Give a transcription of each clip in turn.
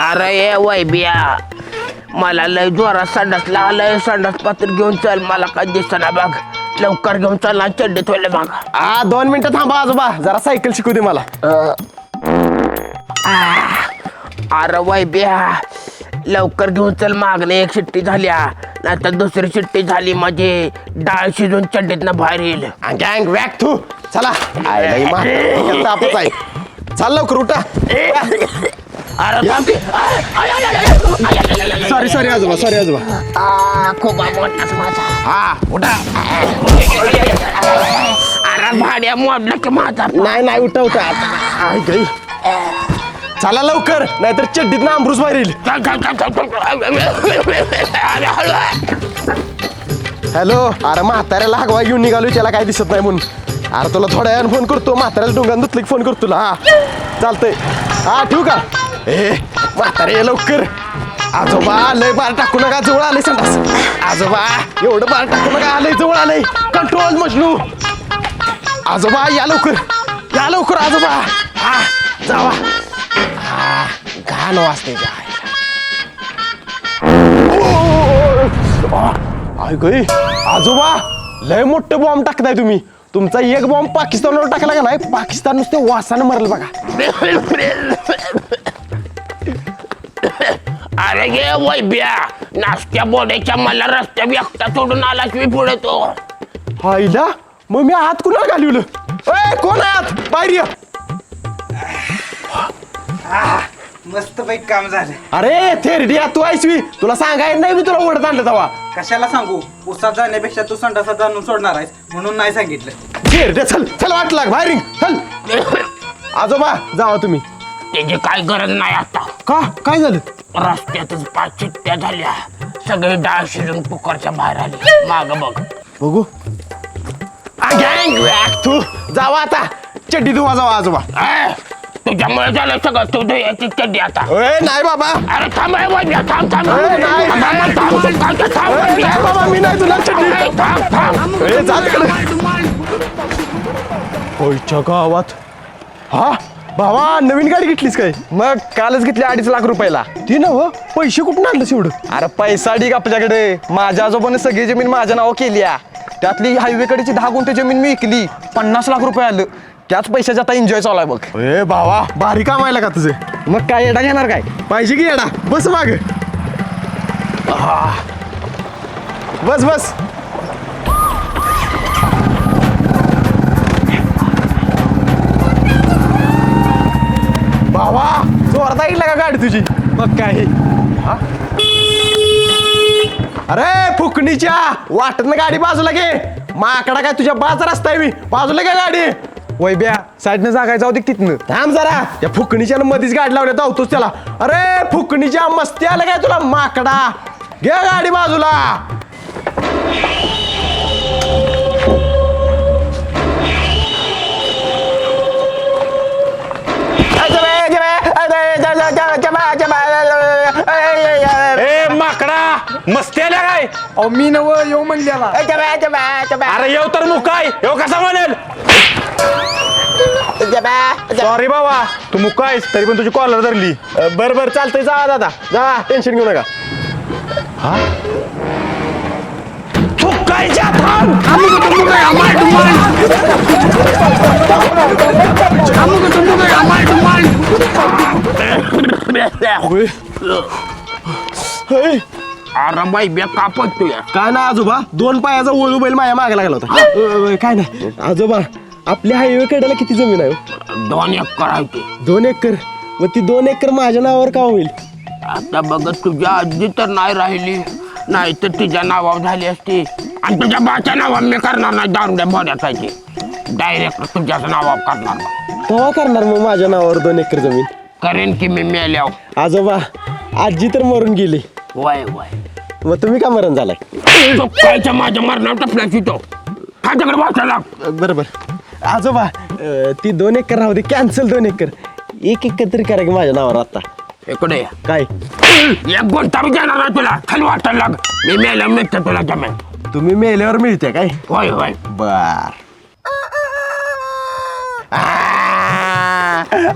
अरे ये वैबिया मला लय जोरात संडास लागलाय. संडास पात्र घेऊन चल. मला काय दिसना बघ. लवकर घेऊन चल आणि चड्डीत बघ. आ दोन मिनिटं थांबा आजोबा. जरा सायकल शिकू दे मला. अरे वैबिया लवकर घेऊन चल. मागणे एक शिट्टी झाल्या नाहीतर दुसरी शिट्टी झाली म्हणजे डाळ शिजून चड्डीतनं बाहेर येईल. गँग वॅक तू. चला. आय नाही मा डोक्यात तापच आहे. चाल लवकर उठा. अरे बापरे. आय, आय, आय, आय, आय, आय, आय, आय, आय. सॉरी सॉरी आजोबा सॉरी आजोबा. आ, खूप माझा. हा उठा. अरे भाड्या मोडला की माझा. नाही नाही उठा उठा. गई. चला लवकर नाहीतर चड्डीत ना अमृत बाहेर येईल. हॅलो अरे म्हाताऱ्याला हागवा घेऊन निघालो त्याला काय दिसत नाही म्हणून अरे तुला थोड्या वेळानं फोन करतो म्हाताऱ्याला डोंगान दुतली फोन करतो तुला हा चालतंय हा ठेवू का ए म्हातारे ये लवकर आजोबा लय बार टाकू नका जवळ आले संडास आजोबा एवढं बार टाकू नका आलंय जवळ आलंय कंट्रोल मजनू आजोबा या लवकर या लवकर आजोबा हा जावा हा घाण आय गई आजोबा लय मोठं बॉम्ब टाकताय तुम्ही. तुमचा एक बॉम्ब पाकिस्तानवर टाकला का नाही? पाकिस्तान नुसतं वासानं मरल बघा. अरे गे वैब्या नाश्त्या बोड्याच्या मला रस्त्या व्यक्ता सोडून आलास मी पुढे तो. आईला मग मी हात कुणाला घालवलं? ए कोण आहे आत? बाहेर. मस्त पैकी काम झालं. अरे थेरडिया तू ऐसवी तुला सांगायला नाही मी तुला ओढत आणलं तवा कशाला सांगू? उसात जाण्यापेक्षा तू संडासात जाणून सोडणार आहेस म्हणून नाही सांगितलं. थेरड्या चल चल वाट लाग बाहेर निघ, चल. आजोबा जावा तुम्ही. त्याची काय गरज नाही आता. का? काय झालं? रस्त्यातच पाच चिट्ट्या झाल्या. सगळी डाळ शिजून कुकरच्या बाहेर आली. माग बघ. बघू. गँग वॅक तू. जावा आता. चड्डी धुवा जावा आजोबा. ए, तुझ्यामुळे झालं सगळं. तू धुयाची चड्डी आता. ए नाही बाबा. अरे थांब ए, वैब्या, थांब थांब ए, नाही, थांब, नाही. थांब, थांब, थांब, थांब, ए, वैब्या. नाही बाबा मी नाही तुला चड्डी. ए, थांब, थांब. ए, जा तिकडे. होयच्या गावात. हा? भावा नवीन गाडी घेतलीस काय? मग कालच घेतली अडीच लाख रुपयाला. ती ना हो. पैसे कुठून आणलं एवढं? अरे पैसा ढीक आपल्याकडे. माझ्या आजोबाने सगळी जमीन माझ्या नावावर केली आहे. त्यातली हायवेकडेची दहा गुंठे जमीन मी विकली. पन्नास लाख रुपये आलं. त्याच पैशाचा आता एन्जॉय चालू आहे बघ. ए भावा भारी काम आहे का तुझे? मग काय येडा घेणार काय? पाहिजे की येडा? बस माग. बस बस. भावा जोरदार येईल का गाडी तुझी? मग काय? अरे फुकणीच्या वाटत गाडी बाजूला घे. माकडा काय तुझ्या बाज रस्ता आहे मी? बाजूला घे गाडी. वैब्या साईडनं जागायचं होती तिथनं थांब जरा या फुकणीच्या मध्येच गाडी लावण्यात धावतोच त्याला अरे फुकणीच्या मस्ती आलं काय तुला माकडा घे गाडी बाजूला ए माकडा मस्ती आल्या काय? अहो मी नव येऊ म्हणल्याला अरे येऊ तर मुकाय येऊ कसा म्हणेल? सॉरी बाबा. तू मुकायस तरी पण तुझी कॉलर धरली. बर बर चालतंय जा दादा. जा टेन्शन घेऊ नका. चुकायच्या थांब अरे वैब्या का पडतोय काय ना आजोबा दोन पायाचा वळू बैल माया मागे लागला होता. अ, अ, काय नाही. आजोबा आपल्या हायवे कडेला किती जमीन आहे हो? दोन एकर आहे ते. दोन एकर? मग ती दोन एकर माझ्या नावावर का होईल? आता बघत तुझ्या आजी तर नाही राहिली. नाही तर तुझ्या नावावर झाली असती. आणि तुझ्या बाच्या नावावर मी करणार नाही दारुड्या बोड्याची डायरेक्ट तुझ्याच नावावर करणार. तेव्हा करणार मग माझ्या नावावर दोन एकर जमीन? करेन की मी मेल्यावर. आजोबा आजी तर मरून गेली. वय वय. मग तुम्ही का मरण झालाय? माझ्या मरणावर टपल्याची तो खात्याकडे वाचायला बरोबर. आजोबा अ, ती दोन एकर राहू दे कॅन्सल दोन एकर. एक एकर तरी करा की माझ्या नावावर आता. इकडे ये. काय? एक गुंठा बी देणार नाही तुला. खाली वाटायला लाग. मी मेल्या मिळतं तुला जमेल. तुम्ही मेल्यावर मिळते काय? होय होय. बर.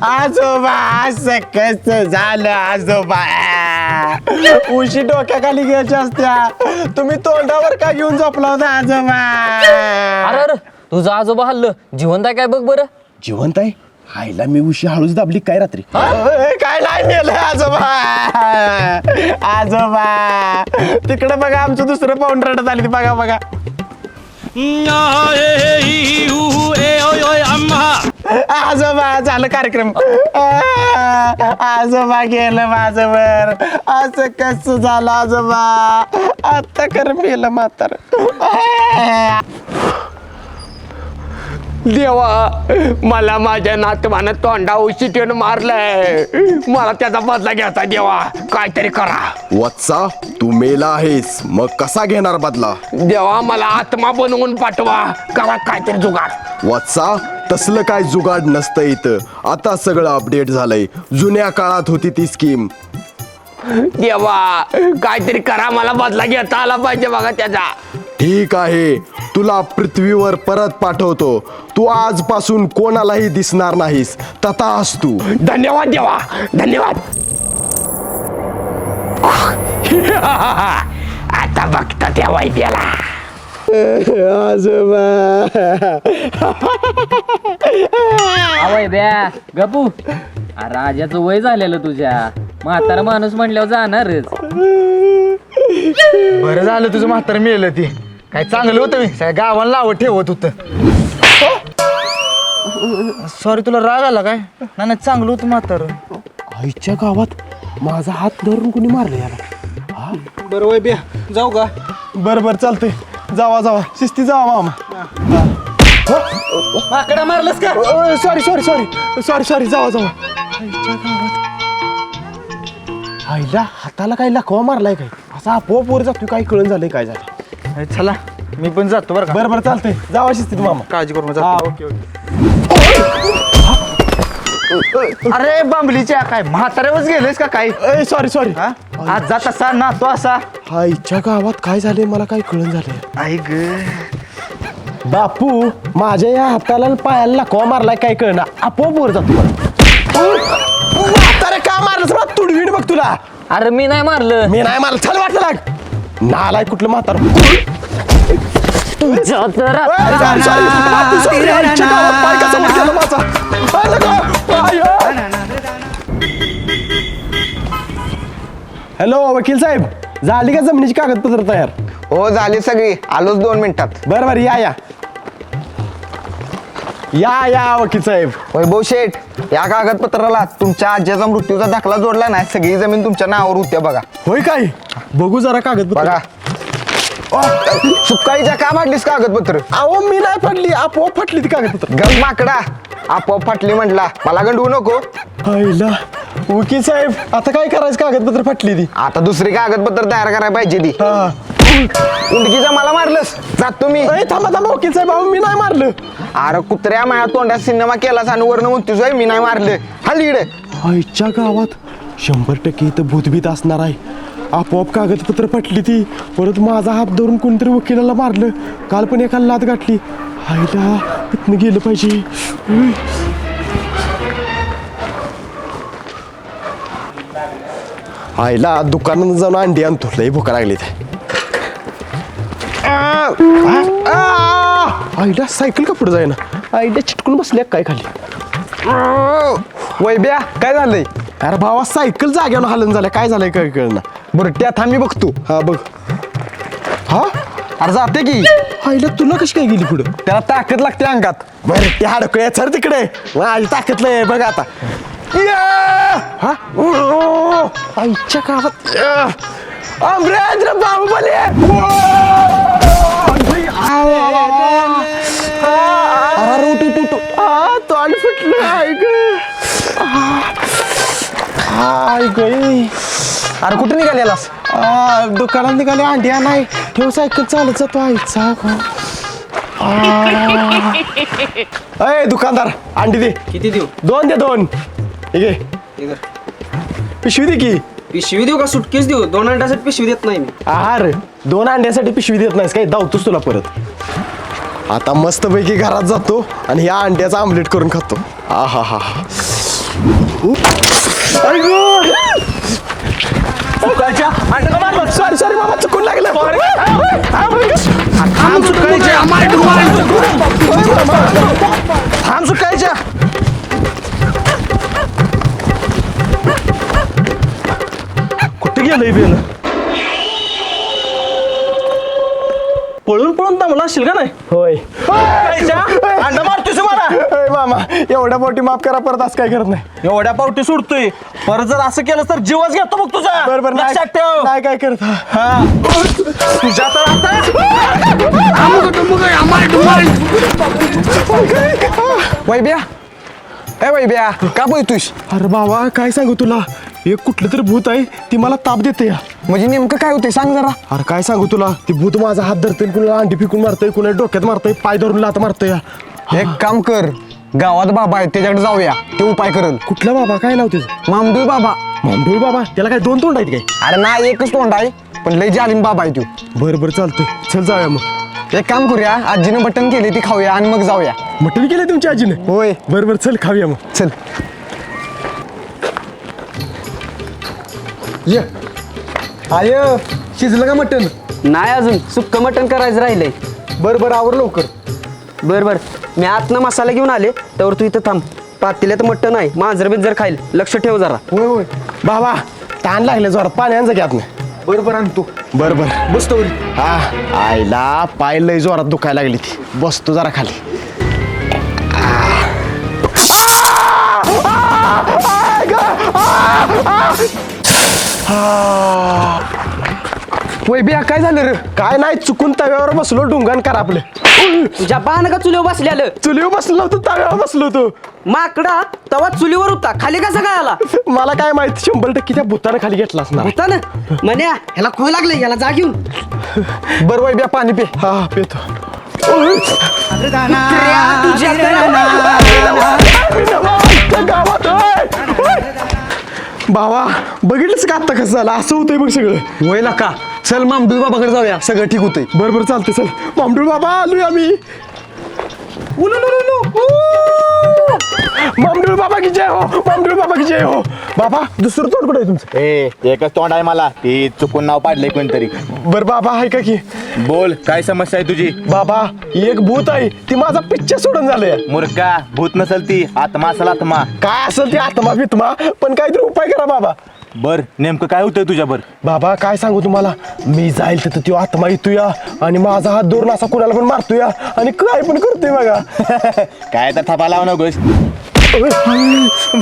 आजोबा असं कसं झालं आजोबा? उशी डोक्याखाली घ्यायच्या असत्या. तुम्ही तोंडावर का घेऊन झोपला होता आजोबा? अरे अरे तुझं आजोबा हल्लं. जिवंत आहे काय बघ बरं. जिवंत आहे? आईला मी उशी हळूच दाबली काय रात्री? अय, काय नाही नेलं आजोबा? आजोबा तिकडे बघा आमचं दुसरं पाऊंड रडत आली ती बघा बघा. आजोबा झालं कार्यक्रम. आजोबा गेलं माझवर असं कसं झालं आजोबा? आता कर मेलं म्हातार. देवा मला माझ्या नातवानं तोंडा उशी ठेवून मारलंय. मला त्याचा बदला घ्यायचा देवा. काहीतरी करा. वत्सा तू मेला आहेस. मग कसा घेणार बदला? देवा मला आत्मा बनवून पाठवा. करा काहीतरी जुगाड. वत्सा तसलं काय जुगाड नसतं इथं. आता सगळं अपडेट झालंय. जुन्या काळात होती ती स्कीम देवा काहीतरी करा. मला बदला घेता आला पाहिजे बघा त्याचा. ठीक आहे तुला पृथ्वीवर परत पाठवतो. तू आजपासून कोणालाही दिसणार नाहीस. तथा तू. धन्यवाद देवा धन्यवाद. आता बघता त्या वैद्याला. ब्या गपू. राजाचं वय झालेलं तुझ्या. म्हातारा माणूस म्हणल्यावर जाणारच. बरं झालं तुझं म्हातारं मिळलं ती. काय चांगलं होतं मी सगळ्या गावाला लावत ठेवत होतं. सॉरी तुला राग आला काय? नाही नाही, चांगलं होतं म्हातारं. आईच्या गावात माझा हात धरून कोणी मारलं याला? बरं वय बिया जाऊ का? बर बर चालतंय. जावा जावा. शिस्ती जावा मामा. माकडा मारलंस का? Sorry sorry sorry sorry sorry जावा जावा. आईच्या गावात. आईला हाताला काय लकवा मारलाय काय? असा आपोआप वर जातोय काय कळण झालंय काय झालं अरे चला मी पण जातो बरं का? बरं बरं चालतंय. जावा शिस्तीत मामा. काळजी करू हा. नका ओके ओके. अरे बांबलीच्या काय म्हाताऱ्यावरच गेलेस का काय? सॉरी सॉरी हा? आज जात असा ना तो असा आईच्या गावात काय झालंय मला काय कळण झालंय. आई ग. बापू माझ्या या हाताला आणि पायाला लकवा मारलाय काय कळना आपोआप वर जातो. म्हातारे का मला तुडवीड बघ तुला. अरे मी नाही मारलं. मी नाही मला छान वाटलं लाग. नालाय कुठलं म्हातार. तुझं तर हॅलो वकील साहेब. झाली का जमिनीची कागदपत्र तयार? हो झाली सगळी. आलोच दोन मिनिटात. बरं बरं या या. या या वकील साहेब. वैभव शेठ या कागदपत्राला तुमच्या आज्याचा मृत्यूचा दाखला जोडला नाही सगळी जमीन तुमच्या नावावर होत्या बघा. होय काय? बघू जरा कागदपत्र. बघा. सुकाईच्या का फाटलीस कागदपत्र? अहो मी नाही पडली आपोआप फाटली ती कागदपत्र. गल माकडा आपोआप फाटली म्हटला मला गंडवू नको. आईला वकील साहेब आता काय करायचं? कागदपत्र फाटली ती. आता दुसरी कागदपत्र तयार करायला पाहिजे ती. हा. उंडकीचा मला मारलंस. जातो मी अरे थांबा थांबा वकील साहेब अहो मी नाही मारलं. अरे कुत्र्या माझ्या तोंडात सिनेमा केलास आणि वर्ण म्हणतोस "होय, मी नाही मारलं. हल इकडे. आईच्या गावात शंभर टक्के इथं भूतभीत असणार आहे. आपोआप कागदपत्र पटली ती. परत माझा हात धरून कोणतरी वकिलाला मारलं. काल पण एकाला लात गाठली. आईला इथनं गेलं पाहिजे. आईला दुकानात जाऊन अंडी आणतो. लई भुका लागली ते आईला सायकल का पुढे जाईना? आईला चिटकून बसल्या काय खाली? वैब्या काय झालंय? अरे भावा सायकल जाग्यावर हलन झाल्या. काय झालंय काय कळना. बरं त्या थांबी बघतो. हा बघ. हा? अरे जाते की. आईला तुला कशी काय गेली पुढं? त्याला ताकद लागते अंगात. बरं ते हाडकळे सर तिकडे. माझी ताकदलं बघ आता. या! हा? ओ! आईच्या गावात या! अमरेंद्र बाहुबली! अरे उठ उठ उठ. आ, तोंड फुटलं आई ग अरे कुठे निघालेलास आ, दुकानात निघाले अंड्या नाही ठेव सायकल चालत जातो आईचा. आ. अय दुकानदार अंडी दे. किती देऊ? दोन दे दोन. ठीक आहे. पिशवी दे की. पिशवी देऊ का सुटकेस देऊ? दोन अंड्यासाठी पिशवी देत नाही मी. आहार दोन अंड्यासाठी पिशवी देत नाहीस काय? धावतोस तुला परत. आता मस्तपैकी घरात जातो आणि या अंड्याचा आमलेट करून खातो. हा हा हा सॉरी सॉरी बाबा चुकून लागलं. थांब चुकायच्या. कुठे गेलंय बेन पळून पळून दमला असशील का नाही? होय. अंडा मारतोस मला. अय मामा. एवढ्या मोठी माफ करा परत असं काय करत नाही. एवढ्या पावटी सुटतोय परत जर असं केलं तर जीवच घेतो बघ तुझा. बरोबर लक्षात ठेव. नाही काय करत हा. तुझ्या तर आता वैब्या ए वैब्या का बोलतोस अरे बाबा काय सांगू तुला? एक कुठलं तरी भूत आहे ती मला ताप देते या. म्हणजे नेमकं काय होतंय? सांग जरा. अरे काय सांगू तुला? ती भूत माझा हात धरते कुणाला अंडी फिकून मारतय कुणाला डोक्यात मारतय पाय धरून लात मारतय. एक काम कर. गावात बाबा आहे त्याच्याकडे जाऊया. ते उपाय करल कुठला बाबा? काय नाव त्याचं? मामदूळ बाबा. मामडूळ बाबा? त्याला काय दोन तोंड आहेत काय? अरे ना एकच तोंड आहे पण लय जालीम बाबा आहे तू. बरं बरं चालतंय. चल जाऊया मग. एक काम करूया आजीनं बटन केले ती खाऊया आणि मग जाऊया. मटण केलं तुमच्या आजीने? होय. बरं बरं चल खाऊया मग. चल. ये. आय शिजलं का मटण नाही अजून सुक्क मटण करायचं राहिलंय बरं बरं आवर लवकर बर बर मी आतनं मसाला घेऊन आले तर तू इथं थांब पातेल्यात मटण आहे मांजर बिंजर खाईल लक्ष ठेव जरा होय होय बाबा ताण लागले जोरात पाणी आणजा घ्यात नाही बरं बरं आणतो बरं बरं बसतो हा आईला पाय लय जोरात दुखायला लागली ती बसतो जरा खाली वैब्या काय झालं रे? काय नाही चुकून तव्यावर बसलो डुंगण कर आपले. तुझ्या बाण का चुलीवर बसलेलं चुलीवर बसलो होतो तव्यावर बसलो होतो. माकडा तवा चुलीवर होता. खाली कसा काय आला मला काय माहिती शंभर टक्के त्या भूतानं खाली घेतला असणार. होता ना म्हण्या ह्याला खोय लागले ह्याला जा घेऊन. बरं वैब्या पाणी पे. हा पितो. तुझ्या गावात! बाबा बघितलंच का आता कसं झालं? असं होतंय बघ सगळं. वयला का? चल मामदूळ बाबाकडे जाऊया. सगळं ठीक होतंय. बरं बरं चालतं चल. मामडूळ बाबा आलोय आम्ही. उलू! मामडूळ बाबा की जय हो? मामडूळ बाबा की जय हो? बाबा दुसरं तोड कुठं तुमचं? ए एकच तोंड आहे मला. ती चुकून नाव पाडलंय कोणतरी. बरं बाबा आहे का. की बोल काय समस्या आहे तुझी? बाबा एक भूत आहे. ती माझा पिच्च्या सोडून झालंय. मुर्गा भूत नसल ती. आत्मा असल आत्मा. काय असेल ते आत्मा बित्मा पण काहीतरी उपाय करा बाबा. बर नेमकं काय होतंय तुझ्या बर? बाबा काय सांगू तुम्हाला? मी जाईल तिथं तो आत्मा येतोया आणि माझा हात धरून असा कुणाला पण मारतोया आणि काय पण करतोय बघा. काय तर थापा लावू नकोस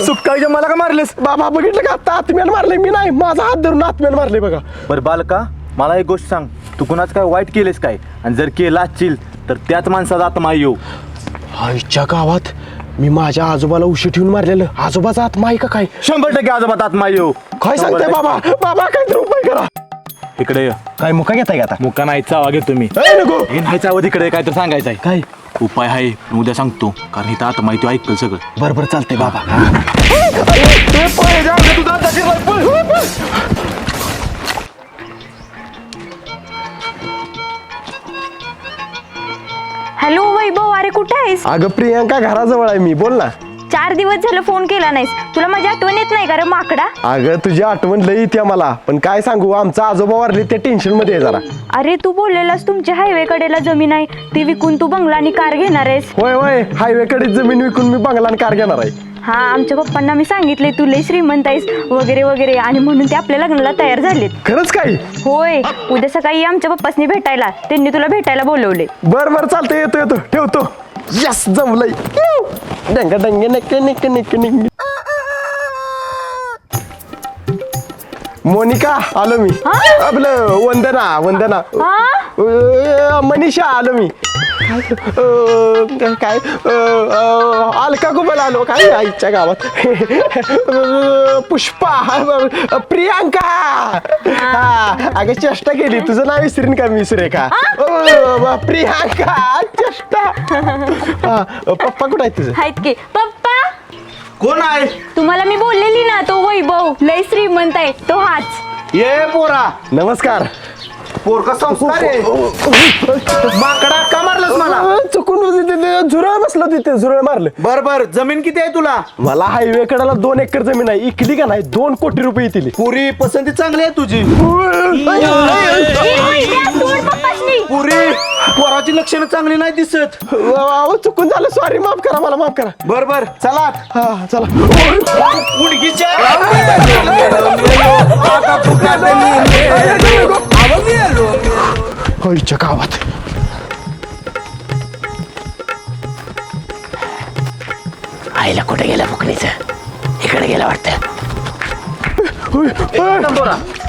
सुटकाळीच्या मला का मारलेस? बाबा बघितलं का? आता आत्म्यानं मारले मी नाही. माझा हात धरून आत्म्यानं मारले बघा. बर बालका मला एक गोष्ट सांग. तू कुणाच काय वाईट केलेस काय? आणि जर केला असशील तर त्याच माणसाचा आत्मा येऊ. आईच्या गावात मी माझ्या आजोबाला उशी ठेवून मारलेलं. आजोबाचा आत्मा आहे का काय? शंभर टक्के आजोबात आत्मा येऊ काय सांगताय बाबा? बाबा काहीतरी उपाय करा. इकडे ये. काय मुका घेताय का आता? मुक्का नाही चावा घेतो मी ए, नको. हे नाही चावत इकडे काय तर सांगायचं आहे काय? उपाय आहे पण उद्या सांगतो. कारण इथं आत्मा आहे तो ऐकल सगळं. बरं बरं चालतंय बाबा. हॅलो वैभव अरे कुठे आहेस? अगं प्रियांका घराजवळ आहे मी बोल ना. चार दिवस झालं फोन केला नाहीस. तुला माझी आठवण येत नाही का रे माकडा? अगं तुझी आठवण लई येते मला. पण काय सांगू आमचा आजोबा वारले त्या टेन्शनमध्ये आहे जरा. अरे तू बोललेलास तुमच्या हायवे कडेला जमीन आहे. ती विकून तू बंगला आणि कार घेणार आहेस. होय होय हायवे कडे जमीन विकून मी बंगला आणि कार घेणार आहे. हा आमच्या पप्पांना मी सांगितले तू लय श्रीमंत आहेस वगैरे वगैरे. आणि म्हणून ते आपल्या लग्नाला तयार झालेत. खरंच काय होय. उद्या सकाळी ये आमच्या पप्पासनी भेटायला त्यांनी तुला भेटायला बोलवले बर बर चालतं येतो येतो. ठेवतो. यस जमलंय. डंग डंग नक निक निक निक मोनिका आलो मी. आपलं वंदना वंदना. हा? अ, मनीषा आलो मी. काय? अलका कुबल आलो काय आईच्या गावात? पुष्पा प्रियांका! हा अगं चेष्टा केली. तुझं नाव विसरीन का मी सुरेखा? प्रियांका चेष्टा. पप्पा कुठं आहे तुझं? आहेत की. पप्पा! कोण आहे? तुम्हाला मी बोललेली ना तो वैभव. लय श्रीमंत आहे तो हाच. ये पोरा. नमस्कार. पोरका संस्कार आहे. माकडा का मला चुकून झुरळ बसलं तिथे झुरळ मारलं बर बर जमीन किती आहे तुला मला हायवे कडाला दोन एकर जमीन आहे इकली का नाही दोन कोटी रुपये येतील पुरी पसंती चांगली आहे तुझी पुरी पोराची लक्षणं चांगली नाही दिसत अहो, चुकून झालं सॉरी माफ करा मला माफ करा बर बर चला हा चला होईच्या गावात आईला कुठे गेलं फुकणीचं? इकडे गेलं वाटतं.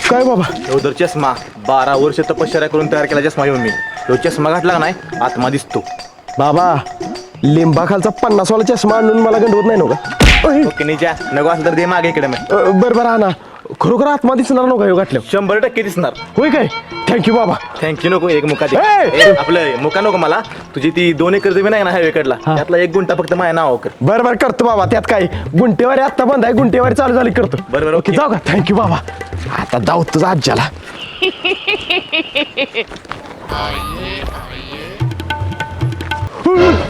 काय बाबा? उदर चष्मा. बारा वर्ष तपश्चर्या करून तयार केला चष्मा येऊन मी. तो चष्मा घातला नाही? आत्मा दिसतो. बाबा लिंबाखालचा पन्नास वाला चष्मा आणून मला गंडवत नाही ओके निजा. नको असलं तर दे मागे इकडे मी. बरं बरं हा ना खरोखर आत्मा दिसणार नव्हता ह्यो गाठल्या शंभर टक्के दिसणार. होय काय? थँक्यू बाबा. थँक्यू नको एक मुका दे. ए! ए, आपलं मुका नको मला. तुझी ती दोन एकर जमीन आहे ना हायवे कडला. त्यातला एक गुंठा फक्त माझ्या नाव कर. बरं बरं करतो बाबा. त्यात काय? गुंटेवारी आत्ता बंद आहे गुंटेवारी चालू झाली करतो. बरं, बरं, ओके ओके. जाऊ का? थँक्यू बाबा. आता जाऊ तुझा आज्याला.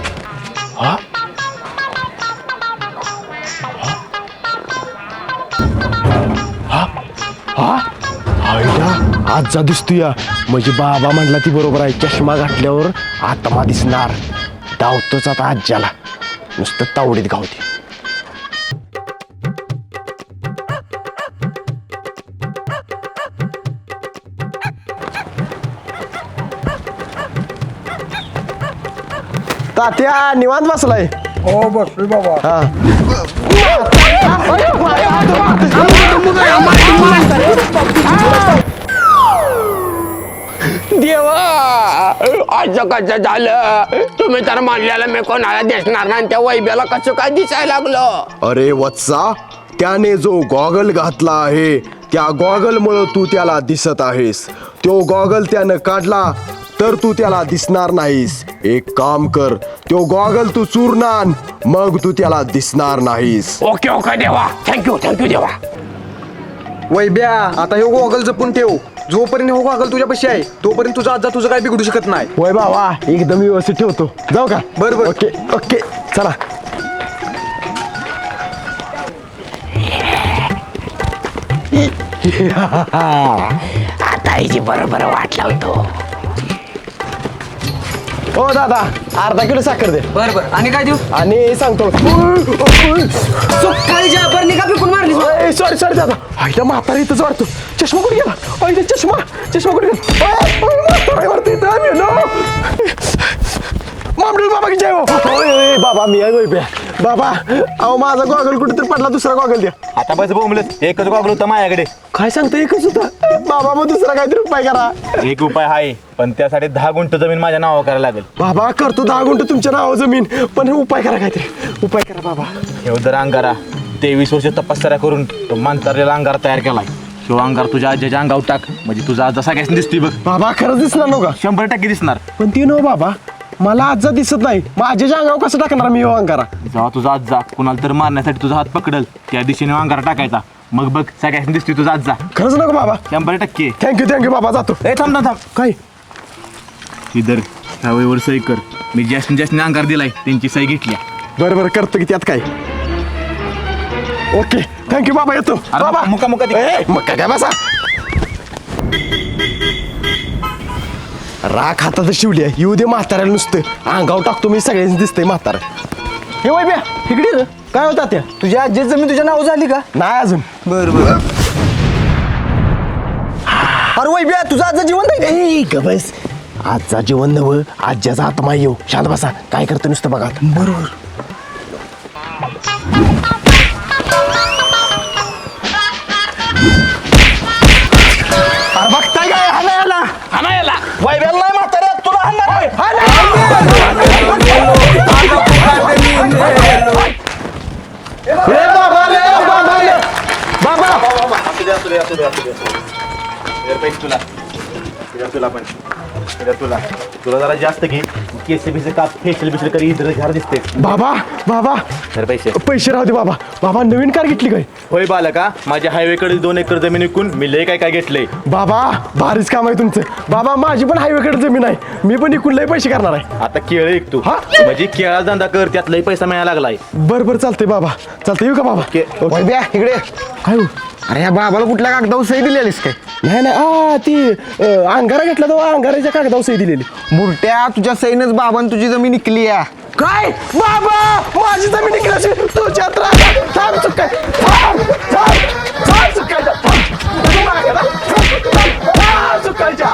आजचा दिसतोय म्हणजे बाबा म्हणला ती बरोबर आहे चष्मा घातल्यावर आत्मा दिसणार धावतोच आता आज्याला नुसतं तावडीत गावते तात्या निवांत बसलाय हो बसलोय बाबा हा असं कसं झालं. तुम्ही तर म्हणलेलं मी कोणाला दिसणार नाही. त्या वैब्याला कसं काय दिसायला लागलं? अरे वत्सा त्याने जो गॉगल घातला आहे त्या गॉगल मुळे तू त्याला दिसत आहेस. तो गॉगल त्यानं काढला तर तू त्याला दिसणार नाहीस. एक काम कर तो गॉगल तू चूर्ण आण मग तू त्याला दिसणार नाहीस. ओके ओके देवा. थँक्यू थँक्यू देवा. वैब्या आता हे गॉगल जपून ठेव. जोपर्यंत हो गॉगल तुझ्यापाशी आहे तोपर्यंत तुझा आजा तुझं काय बिघडू शकत नाही. होय बाबा एकदम व्यवस्थित ठेवतो. जाऊ का? बरं, बरं. Okay okay. चला. आता हिची बरोबर वाट लावतो. हो दादा अर्धा किलो साखर दे. बर बर. आणि काय देऊ? आणि सांगतो. काळीच्या बरणी का पिकून मारली सॉरी सॉरी दादा. आईला म्हातारा इथंच वाटतो चष्मा कुठे गेला? आईला चष्मा चष्मा कुठे गेला? बाबा की जय हो बाबा मी आहे बे. बाबा अहो माझा गॉगल कुठेतरी पडला दुसरा गॉगल द्या. आता पैसे बोंबलत. एकच गॉगल होता माझ्याकडे. काय सांगतो एकच होता? बाबा मग दुसरा काहीतरी उपाय करा. एक उपाय आहे पण त्यासाठी दहा गुंठ जमीन माझ्या नावावर करायला लागेल. बाबा करतो दहा गुंठ तुमच्या नाव जमीन पण उपाय करा काहीतरी. उपाय करा बाबा. एवढं अंगारा. तेवीस वर्ष तपश्चर्या करून तो मांतरलेला अंगार तयार केलाय. तो अंगार तुझ्या आज्याच्या अंगावर टाक. म्हणजे तुझा आजा सगळ्याच दिसतोय बघ. बाबा खरंच दिसणार नव्हता. शंभर टक्के दिसणार. पण ती नो बाबा. मला आजचा दिसत नाही माझ्या अंगावर कसं टाकणार मी हो अंगारा? जेव्हा तुझा आजा कुणाला तर मारण्यासाठी तुझा हात पकडल त्या दिशेने अंगारा टाकायचा. मग बघ सगळ्याच दिसतोय तुझा आजा खरंच नको बाबा. शंभर टक्के. थँक्यू थँक्यू बाबा. जातो. ए थांब थांब थांब. काय? इधर ह्या वहीवर सही कर. मी ज्यासने ज्यासने अंगार दिलाय त्यांची सही घेतली. बरं बरं करतो की त्यात काय? ओके थँक्यू बाबा. येतो. बाबा. मुका- मुका मुका काय बसा? राख हातात शिवली आहे. येऊ दे म्हाताऱ्याला नुसतं. अंगावर टाकतो मी सगळ्यांनी दिसतंय म्हातारा. हे वय ब्या इकडे ये रे. काय होता त्या तुझ्या आजी जमीन तुझ्या नाव झाली का? नाही अजून. बर बर. अरे वैब्या तुझा आजा जिवंत आहे का? ए ग बस. आजचा जेवण नव आज्याचा आत्मा येऊ. शांत बसा. काय करतो नुसतं बघा बरोबर. असू दे असू दे पैसे तुला तुला पण तर तुला तुला जरा जास्त घे केस बिसे काप फेशियल बिशियल करी इतर घर दिसते. बाबा बाबा. तर पैसे. पैसे राहू दे बाबा. बाबा नवीन कार घेतली काय? होय बालका माझ्या हायवेकडे दोन एकर जमीन विकून मी लय काय काय घेतलंय बाबा भारीच काम आहे तुमचं. बाबा माझी पण हायवेकडे जमीन आहे. मी पण इकडून लय पैसे करणार आहे. आता केळ एक तू हा? म्हणजे केळा धंदा कर त्यात लय पैसा मिळायला लागलाय. बरं बरं चालतंय बाबा. चालतंय येऊ का बाबा? के- ओके. इकडे. काय हो? अरे या बाबाला कुठल्या कागदावर सही दिलेलीस काय? नाही नाही आ ती अं, अंगारा घेतला तेव्हा अंगाराच्या कागदावर सही दिलेली. बुरट्या तुझ्या सईनच बाबान तुझी जमीन निकली या. काय? बाबा माझी जमीन निघाली तुझ्या त्रास थांब चुकाय थांब थांब थांब चुकायच्या थांब चुकायच्या